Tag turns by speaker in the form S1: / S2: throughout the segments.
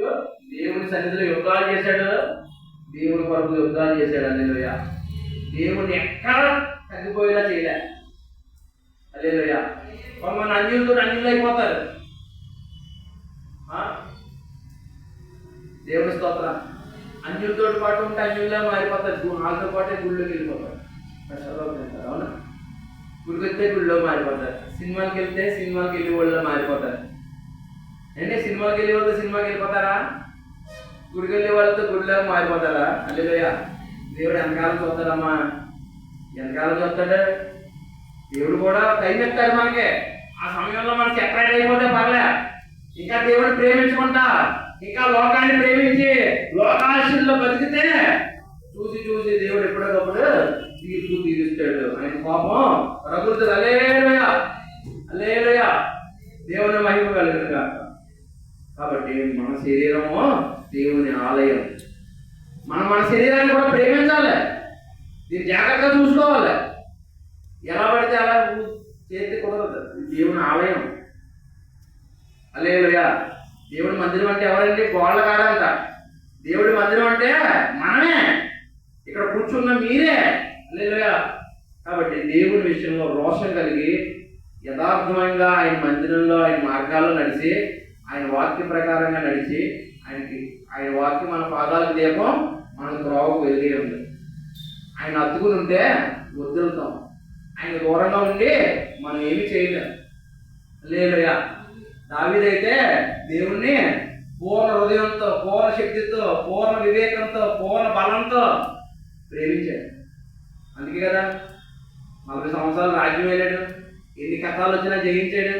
S1: దావీదు దేవుని సన్నిధిలో యుద్ధాలు చేశాడు. దేవుని కొరకు యుద్ధాలు చేశాడు. అల్లెలోయ దేవుని ఎక్కడ తగ్గిపోయేలా చేయలే. అల్లెలోయ కొంతమంది అన్యులతో అన్యులు అయిపోతారు. దేవుని స్తోత్ర. అన్యులతో పాటు ఉంటే అన్యుల్లా మారిపోతారు. గు- వాళ్ళతో పాటే గుళ్ళోకి వెళ్ళిపోతారు. కష్టాలు అవునా? గుడికి వెళ్తే గుళ్ళో మారిపోతారు. సినిమాకి వెళ్తే సినిమాకి వెళ్ళి వాళ్ళలో మారిపోతారు. అంటే సినిమాకి వెళ్ళే వాళ్ళతో సినిమాకి వెళ్ళిపోతారా? గుడికి వెళ్ళే వాళ్ళతో గుడిలో మారిపోతారా? అల్లెలోయ దేవుడు ఎంతకాలం చూస్తాడమ్మా. ఎంతకాలం చూస్తాడు. దేవుడు కూడా టైం ఇస్తాడు మనకి. ఆ సమయంలో మనం సెపరేట్ అయిపోతే పర్లే. ఇంకా దేవుడిని ప్రేమించుకుంటా. ఇంకా లోకాన్ని ప్రేమించి లోకాశుల్లో బతికితే చూసి కాబట్టి మన శరీరము దేవుని ఆలయం. మనం మన శరీరాన్ని కూడా ప్రేమించాలి. దీన్ని జాగ్రత్తగా చూసుకోవాలి. ఎలా పడితే అలా చేతి కుదరదు. దేవుని ఆలయం. అలేలుయా దేవుడి మందిరం అంటే ఎవరండి? గోళ్ళ కాదంట దేవుడి మందిరం అంటే మనమే. ఇక్కడ కూర్చున్న మీరే. అలేలుయా కాబట్టి దేవుని విషయంలో రోషం కలిగి యథార్థంగా ఆయన మందిరంలో ఆయన మార్గాల్లో నడిచి ఆయన వాక్య ప్రకారంగా నడిచి ఆయనకి ఆయన వాక్యం మన పాదాల దీపం మన త్రోవకు వెలిగే ఉంది. ఆయన అత్తుకుని ఉంటే వదులుతాం. ఆయన దూరంగా ఉండి మనం ఏమి చేయలేం. లేలుయా దావిదైతే దేవుణ్ణి పూర్ణ హృదయంతో పూర్ణ శక్తితో పూర్ణ వివేకంతో పూర్ణ బలంతో ప్రేమించాడు. అందుకే కదా నలభై సంవత్సరాలు రాజ్యం వెళ్ళాడు ఎన్ని కథాలు వచ్చినా జయించాడు.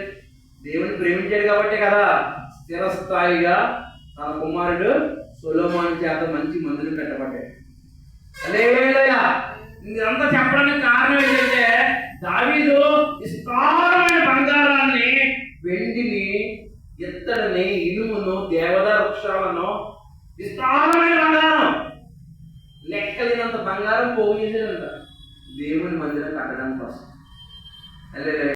S1: దేవుని ప్రేమించాడు కాబట్టి కదా స్థిరస్థాయిగా తన కుమారుడు సొలోమాన్ చేత మంచి మందులు పెట్టబడ్డాడు హల్లెలూయా. ఇదంతా చెప్పడానికి కారణం ఏంటంటే దావీదు విస్తారమైన బంగారాన్ని వెండిని ఇత్తడిని ఇనుమును దేవదార వృక్షాలను విస్తారమైన బంగారం లెక్కలేనంత బంగారం పోగు చేసేదంట. దేవుని మందిరం కట్టడం కోసం అదే